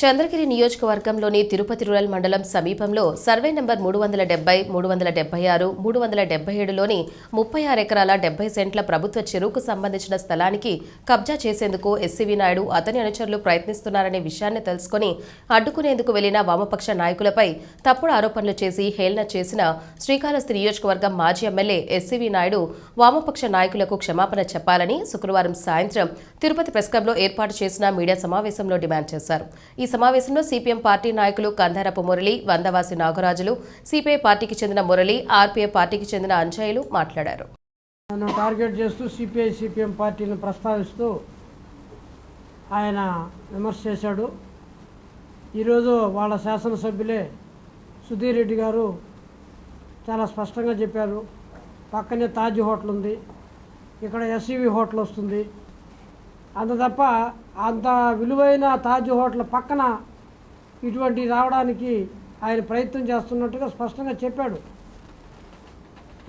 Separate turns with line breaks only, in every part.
చంద్రగిరి నియోజకవర్గంలోని తిరుపతి రూరల్ మండలం సమీపంలో సర్వే నంబర్ మూడు వందల డెబ్బై మూడు వందల డెబ్బై ఆరు మూడు వందల డెబ్బై ఏడులోని ముప్పై ఆరు ఎకరాల డెబ్బై సెంట్ల ప్రభుత్వ చెరువుకు సంబంధించిన స్థలానికి కబ్జా చేసేందుకు ఎస్సీవీ నాయుడు అతని అనుచరులు ప్రయత్నిస్తున్నారనే విషయాన్ని తెలుసుకుని అడ్డుకునేందుకు వెళ్ళిన వామపక్ష నాయకులపై తప్పుడు ఆరోపణలు చేసి హేళన చేసిన శ్రీకాళహస్తి నియోజకవర్గం మాజీ ఎమ్మెల్యే ఎస్సీవీ నాయుడు వామపక్ష నాయకులకు క్షమాపణ చెప్పాలని శుక్రవారం సాయంత్రం తిరుపతి ప్రెస్ క్లబ్లో ఏర్పాటు చేసిన మీడియా సమావేశంలో డిమాండ్ చేశారు. ఈ సమావేశంలో సిపిఎం పార్టీ నాయకులు కందారపు మురళి వందవాసి నాగరాజులు సిపిఐ పార్టీకి చెందిన మురళి ఆర్పీఐ పార్టీకి చెందిన అంజయ్యలు మాట్లాడారు.
టార్గెట్ చేస్తూ సిపిఐ సిపిఎం పార్టీని ప్రస్తావిస్తూ ఆయన విమర్శ చేశాడు. ఈరోజు వాళ్ళ శాసనసభ్యులే సుధీర్ రెడ్డి గారు చాలా స్పష్టంగా చెప్పారు. పక్కనే తాజ్ హోటల్ ఉంది. ఇక్కడ ఎస్ఈవి హోటల్ వస్తుంది. అంత తప్ప అంత విలువైన తాజ్ హోటల్ పక్కన ఇటువంటి రావడానికి ఆయన ప్రయత్నం చేస్తున్నట్టుగా స్పష్టంగా చెప్పాడు.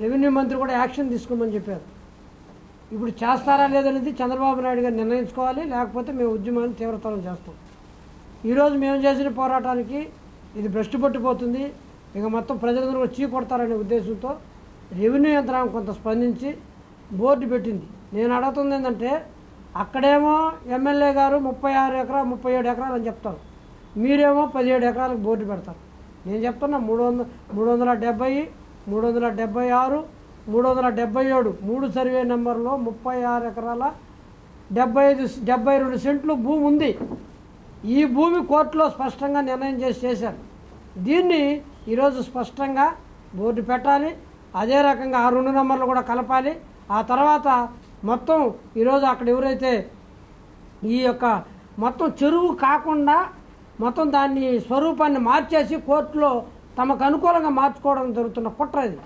రెవెన్యూ మంత్రి కూడా యాక్షన్ తీసుకోమని చెప్పారు. ఇప్పుడు చేస్తారా లేదనేది చంద్రబాబు నాయుడు గారు నిర్ణయించుకోవాలి లేకపోతే మేము ఉద్యమాన్ని తీవ్రతరం చేస్తాం. ఈరోజు మేము చేసిన పోరాటానికి ఇది భ్రష్టు పట్టిపోతుంది. ఇక మొత్తం ప్రజలందరూ కూడా చీ కొడతారనే ఉద్దేశంతో రెవెన్యూ యంత్రాంగం కొంత స్పందించి బోర్డు పెట్టింది. నేను అడుగుతుంది ఏంటంటే అక్కడేమో ఎమ్మెల్యే గారు ముప్పై ఆరు ఎకరాలు ముప్పై ఏడు ఎకరాలు అని చెప్తారు. మీరేమో పదిహేడు ఎకరాలకు బోర్డు పెడతారు. నేను చెప్తున్నా మూడు వందల మూడు వందల డెబ్బై మూడు వందల డెబ్బై ఆరు మూడు వందల డెబ్బై ఏడు మూడు సర్వే నెంబర్లో ముప్పై ఆరు ఎకరాల డెబ్బై ఐదు డెబ్బై రెండు సెంట్లు భూమి ఉంది. ఈ భూమి కోర్టులో స్పష్టంగా నిర్ణయం చేసి చేశారు. దీన్ని ఈరోజు స్పష్టంగా బోర్డు పెట్టాలి. అదే రకంగా ఆ రెండు నెంబర్లు కూడా కలపాలి. ఆ తర్వాత మొత్తం ఈరోజు అక్కడ ఎవరైతే ఈ యొక్క మొత్తం చెరువు కాకుండా మొత్తం దాన్ని స్వరూపాన్ని మార్చేసి కోర్టులో తమకు అనుకూలంగా మార్చుకోవడం జరుగుతున్న కుట్ర ఇది.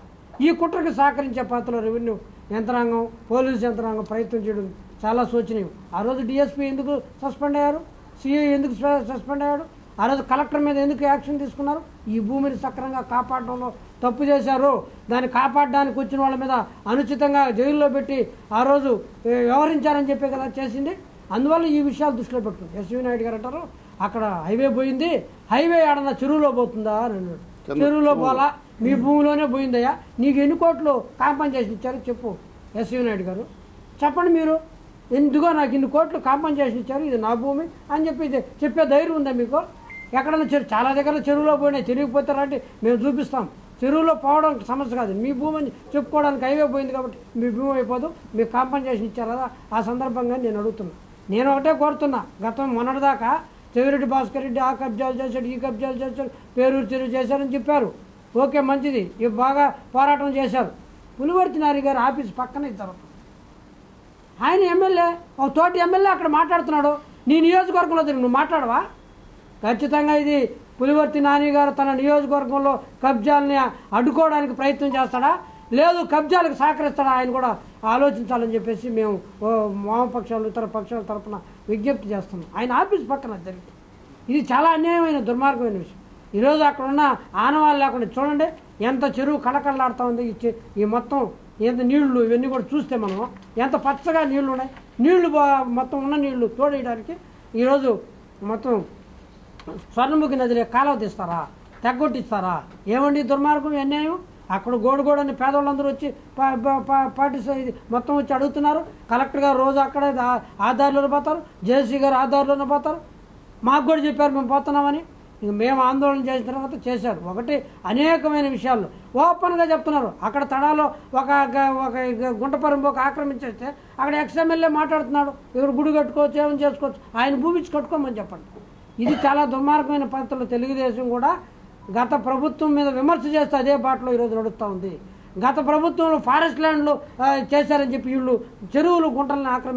ఈ కుట్రకి సహకరించే పాత్రలో రెవెన్యూ యంత్రాంగం పోలీసు యంత్రాంగం ప్రయత్నం చేయడం చాలా శోచనీయం. ఆ రోజు డిఎస్పీ ఎందుకు సస్పెండ్ అయ్యారు? సీఏ ఎందుకు సస్పెండ్ అయ్యాడు? ఆ రోజు కలెక్టర్ మీద ఎందుకు యాక్షన్ తీసుకున్నారు? ఈ భూమిని సక్రమంగా కాపాడడంలో తప్పు చేశారు దాన్ని కాపాడడానికి వచ్చిన వాళ్ళ మీద అనుచితంగా జైల్లో పెట్టి ఆ రోజు వ్యవహరించారని చెప్పే కదా చేసింది. అందువల్ల ఈ విషయాలు దృష్టిలో పెట్టుకుంది. ఎస్వి నాయుడు గారు అంటారు అక్కడ హైవే పోయింది హైవే ఆడన చెరువులో పోతుందా అని అన్నాడు. చెరువులో పోలా మీ భూమిలోనే పోయిందయ్యా. నీకు ఎన్ని కోట్లు కాంపన్సేషన్ ఇచ్చారు చెప్పు ఎస్వి నాయుడు గారు. చెప్పండి మీరు ఎందుకో నాకు ఇన్ని కోట్లు కాంపన్సేషన్ ఇచ్చారు ఇది నా భూమి అని చెప్పి చెప్పే ధైర్యం ఉందా మీకు? ఎక్కడన్నా చెరువు చాలా దగ్గర చెరువులో పోయినాయి రండి మేము చూపిస్తాం. చెరువులో పోవడం సమస్య కాదు. మీ భూమి అని చెప్పుకోవడానికి హైవే పోయింది కాబట్టి మీ భూమి అయిపోదు. మీకు కాంపన్సేషన్ ఇచ్చారు కదా ఆ సందర్భంగా నేను అడుగుతున్నా. నేను ఒకటే కోరుతున్నా. గతం మొన్నటిదాకా చెవిరెడ్డి భాస్కర్ రెడ్డి ఆ కబ్జాలు చేశాడు ఈ కబ్జాలు చేశాడు పేరూరు చెరువు చేశారని చెప్పారు. ఓకే మంచిది. ఇవి బాగా పోరాటం చేశారు. పులివర్తి నారి గారి ఆఫీస్ పక్కనే జరుగుతుంది ఆయన ఎమ్మెల్యే ఒక తోటి ఎమ్మెల్యే అక్కడ మాట్లాడుతున్నాడు. నీ నియోజకవర్గంలో నువ్వు మాట్లాడవా? ఖచ్చితంగా ఇది పులివర్తి నాని గారు తన నియోజకవర్గంలో కబ్జాలని అడ్డుకోవడానికి ప్రయత్నం చేస్తాడా? లేదు కబ్జాలకు సహకరిస్తాడా? ఆయన కూడా ఆలోచించాలని చెప్పేసి మేము వామపక్షాలు ఇతర పక్షాల తరపున విజ్ఞప్తి చేస్తున్నాం. ఆయన ఆఫీస్ పక్కన జరిగింది. ఇది చాలా అన్యాయమైన దుర్మార్గమైన విషయం. ఈరోజు అక్కడ ఉన్న ఆనవాళ్ళు లేకుండా చూడండి ఎంత చెరువు కళకళలాడుతూ ఉంది. ఈ ఈ మొత్తం ఎంత నీళ్ళు ఇవన్నీ కూడా చూస్తే మనం ఎంత పచ్చగా నీళ్ళు ఉన్నాయి. నీళ్ళు మొత్తం ఉన్న నీళ్ళు తోడేయడానికి ఈరోజు మొత్తం స్వర్ణముఖి నదిలో కాలువ తీస్తారా? తెగ్గొట్టిస్తారా? ఏమండి దుర్మార్గం అన్యాయం? అక్కడ గోడుగోడని పేదవాళ్ళందరూ వచ్చి పా- మొత్తం వచ్చి అడుగుతున్నారు. కలెక్టర్ గారు రోజు అక్కడే ఆధార్లోనే పోతారు. జేసీ గారు ఆధార్లోనే పోతారు. మాకు కూడా చెప్పారు మేము పోతున్నామని. ఇంక మేము ఆందోళన చేసిన తర్వాత చేశారు. ఒకటి అనేకమైన విషయాలు. ఓపెన్గా చెప్తున్నారు. అక్కడ తడాలో ఒక ఒక గ- ఒక ఆక్రమించేస్తే అక్కడ ఎక్స్ఎమ్మెల్యే మాట్లాడుతున్నాడు. ఎవరు గుడి కట్టుకోవచ్చు ఏమని చేసుకోవచ్చు? ఆయన భూమి ఇచ్చి కట్టుకోమని చెప్పండి. ఇది చాలా దుర్మార్గమైన పద్ధతిలో తెలుగుదేశం కూడా గత ప్రభుత్వం మీద విమర్శ చేస్తే అదే బాటలో ఈరోజు నడుస్తూ ఉంది. గత ప్రభుత్వంలో ఫారెస్ట్ ల్యాండ్లు చేశారని చెప్పి వీళ్ళు చెరువులు గుంటలను ఆక్రమి